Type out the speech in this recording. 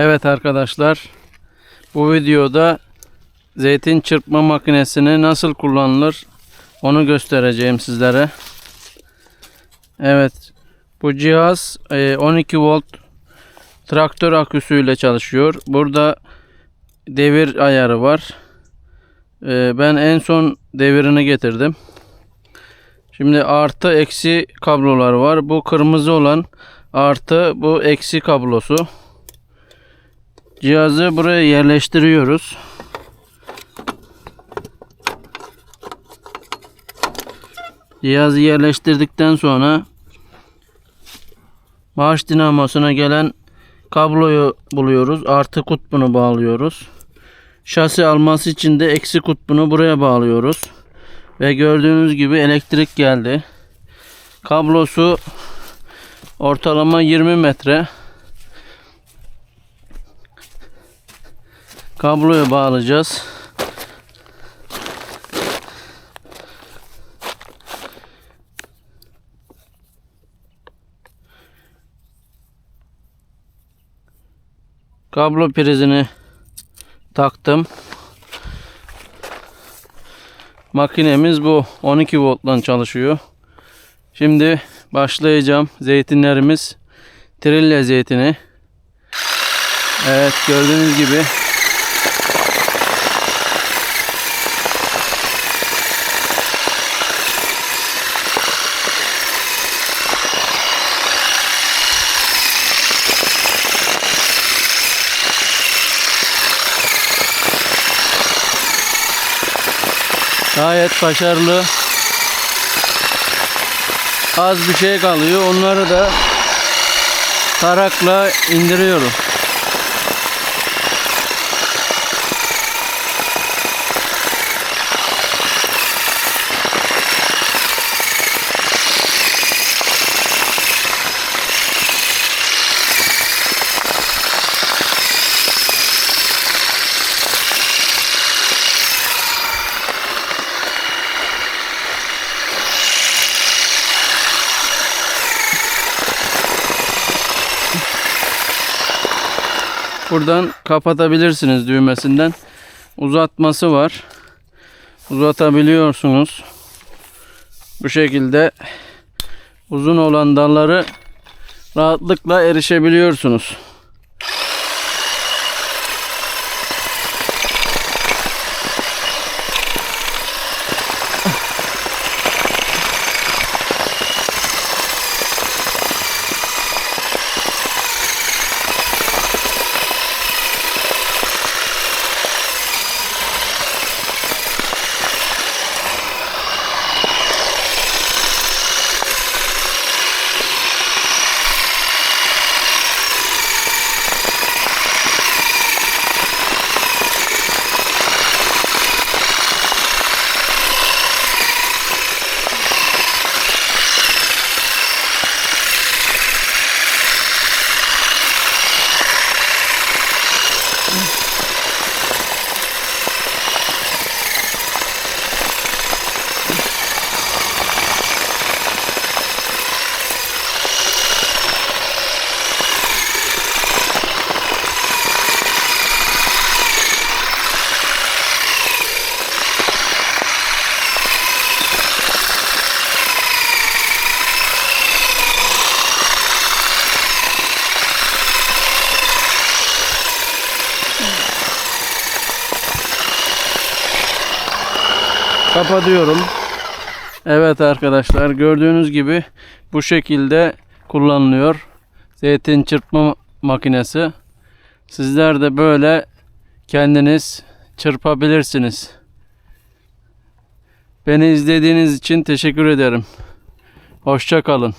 Evet arkadaşlar. Bu videoda zeytin çırpma makinesini nasıl kullanılır onu göstereceğim sizlere. Evet. Bu cihaz e, 12 volt traktör aküsüyle çalışıyor. Burada devir ayarı var. E, Ben en son devirini getirdim. Şimdi artı eksi kablolar var. Bu kırmızı olan artı bu eksi kablosu. Cihazı buraya yerleştiriyoruz. Cihazı yerleştirdikten sonra marş dinamosuna gelen kabloyu buluyoruz. Artı kutbunu bağlıyoruz. Şasi alması için de eksi kutbunu buraya bağlıyoruz. Ve gördüğünüz gibi elektrik geldi. Kablosu ortalama 20 metre. Kabloya bağlayacağız. Kablo prizini taktım. Makinemiz bu 12 volttan çalışıyor. Şimdi başlayacağım. Zeytinlerimiz trille zeytini. Evet gördüğünüz gibi Gayet başarılı. Az bir şey kalıyor. Onları da tarakla indiriyorum. Buradan kapatabilirsiniz düğmesinden. Uzatması var. Uzatabiliyorsunuz. Bu şekilde uzun olan dalları rahatlıkla erişebiliyorsunuz. Kapatıyorum. Evet arkadaşlar gördüğünüz gibi bu şekilde kullanılıyor. Zeytin çırpma makinesi. Sizler de böyle kendiniz çırpabilirsiniz. Beni izlediğiniz için teşekkür ederim. Hoşça kalın.